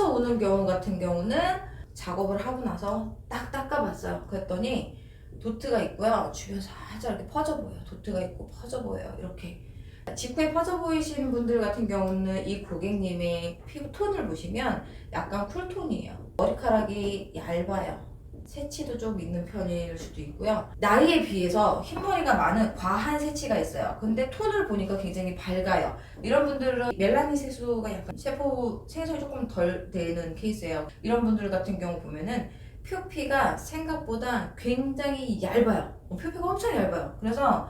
퍼져서 오는 경우 같은 경우는 작업을 하고 나서 딱 닦아봤어요. 그랬더니 도트가 있고요. 주변 살짝 이렇게 퍼져 보여요. 도트가 있고 퍼져 보여요. 이렇게. 직후에 퍼져 보이시는 분들 같은 경우는 이 고객님의 피부 톤을 보시면 약간 쿨톤이에요. 머리카락이 얇아요. 새치도 좀 있는 편일 수도 있고요. 나이에 비해서 흰머리가 많은 과한 새치가 있어요. 근데 톤을 보니까 굉장히 밝아요. 이런 분들은 멜라닌 색소가 약간 세포 생성이 조금 덜 되는 케이스예요. 이런 분들 같은 경우 보면은 표피가 생각보다 굉장히 얇아요. 어, 표피가 엄청 얇아요. 그래서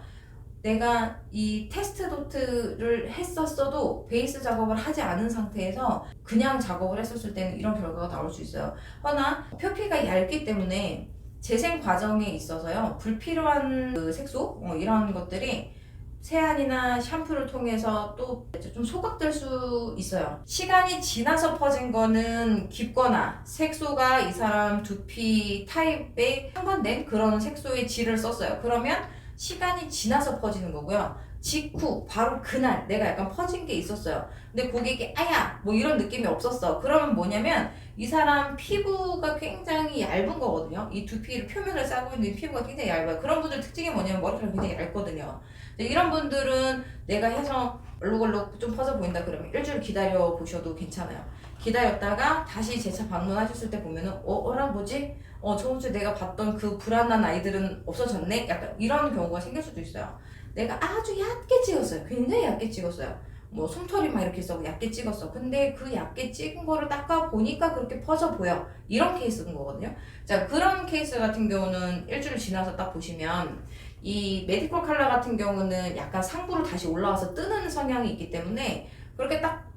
내가 이 테스트 도트를 했었어도 베이스 작업을 하지 않은 상태에서 그냥 작업을 했었을 때는 이런 결과가 나올 수 있어요. 허나 표피가 얇기 때문에 재생 과정에 있어서요 불필요한 그 색소 어, 이런 것들이 세안이나 샴푸를 통해서 또 좀 소각될 수 있어요. 시간이 지나서 퍼진 거는 깊거나 색소가 이 사람 두피 타입에 상반된 그런 색소의 질을 썼어요. 그러면 시간이 지나서 퍼지는 거고요. 직후 바로 그날 내가 약간 퍼진 게 있었어요. 근데 고객이 아야 뭐 이런 느낌이 없었어. 그러면 뭐냐면 이 사람 피부가 굉장히 얇은 거거든요. 이 두피를 표면을 싸고 있는 이 피부가 굉장히 얇아요. 그런 분들 특징이 뭐냐면 머리카락이 굉장히 얇거든요. 이런 분들은 내가 해서 얼룩얼룩 좀 퍼져 보인다 그러면 일주일 기다려 보셔도 괜찮아요. 기다렸다가 다시 재차 방문하셨을 때 보면은 어 어라 뭐지? 어 저번 주에 내가 봤던 그 불안한 아이들은 없어졌네? 약간 이런 경우가 생길 수도 있어요. 내가 아주 얇게 찍었어요. 굉장히 얇게 찍었어요. 뭐 솜털이 막 이렇게 있어 얇게 찍었어. 근데 그 얇게 찍은 거를 닦아 보니까 그렇게 퍼져 보여. 이런 케이스인 거거든요. 자 그런 케이스 같은 경우는 일주일 지나서 딱 보시면 이 메디컬 컬러 같은 경우는 약간 상부로 다시 올라와서 뜨는 성향이 있기 때문에 그렇게 딱뜬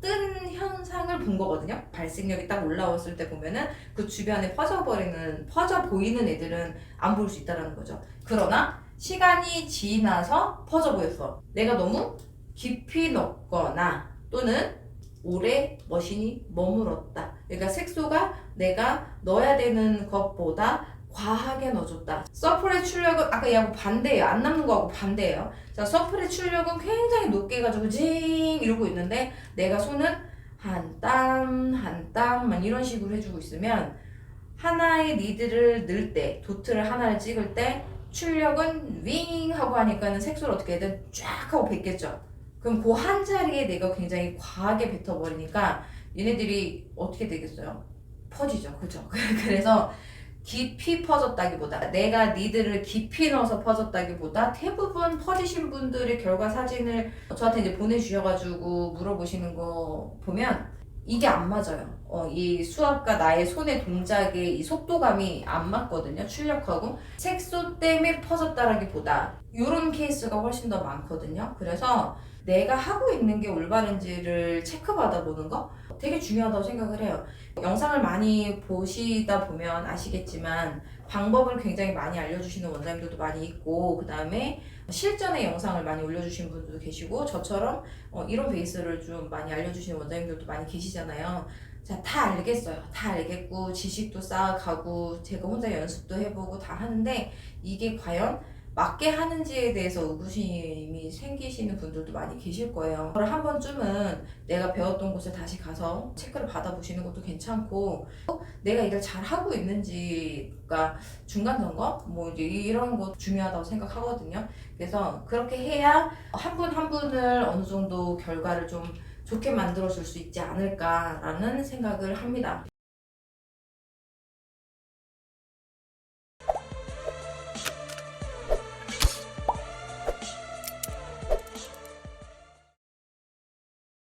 현상을 본 거거든요. 발색력이 딱 올라왔을 때 보면은 그 주변에 퍼져버리는, 퍼져 보이는 애들은 안 보일 수 있다는 거죠. 그러나 시간이 지나서 퍼져 보였어. 내가 너무 깊이 넣거나 또는 오래 머신이 머물었다. 그러니까 색소가 내가 넣어야 되는 것보다 과하게 넣어줬다. 서플의 출력은 아까 얘하고 반대예요. 안 남는 거하고 반대예요. 자, 서플의 출력은 굉장히 높게 해가지고 징 이러고 있는데 내가 손은 한 땀, 한 땀만 이런 식으로 해주고 있으면 하나의 니드를 넣을 때, 도트를 하나를 찍을 때 출력은 윙 하고 하니까는 색소를 어떻게든 쫙 하고 뱉겠죠. 그럼 그 한 자리에 내가 굉장히 과하게 뱉어버리니까 얘네들이 어떻게 되겠어요? 퍼지죠. 그죠? 그래서 깊이 퍼졌다기보다 내가 니들을 깊이 넣어서 퍼졌다기보다 대부분 퍼지신 분들의 결과 사진을 저한테 이제 보내주셔가지고 물어보시는 거 보면 이게 안 맞아요. 어, 이 수압과 나의 손의 동작의 이 속도감이 안 맞거든요. 출력하고 색소 때문에 퍼졌다라기보다 이런 케이스가 훨씬 더 많거든요. 그래서 내가 하고 있는 게 올바른지를 체크받아 보는 거 되게 중요하다고 생각을 해요. 영상을 많이 보시다 보면 아시겠지만 방법을 굉장히 많이 알려주시는 원장님들도 많이 있고 그 다음에 실전의 영상을 많이 올려주신 분들도 계시고 저처럼 어, 이런 베이스를 좀 많이 알려주시는 원장님들도 많이 계시잖아요. 자, 다 알겠어요. 다 알겠고 지식도 쌓아가고 제가 혼자 연습도 해보고 다 하는데 이게 과연 맞게 하는지에 대해서 의구심이 생기시는 분들도 많이 계실 거예요. 그걸 한 번쯤은 내가 배웠던 곳에 다시 가서 체크를 받아보시는 것도 괜찮고 내가 일을 잘 하고 있는지가 중간 점검 뭐 이제 이런 거 중요하다고 생각하거든요. 그래서 그렇게 해야 한 분한 분을 어느 정도 결과를 좀 좋게 만들어 줄 수 있지 않을까라는 생각을 합니다.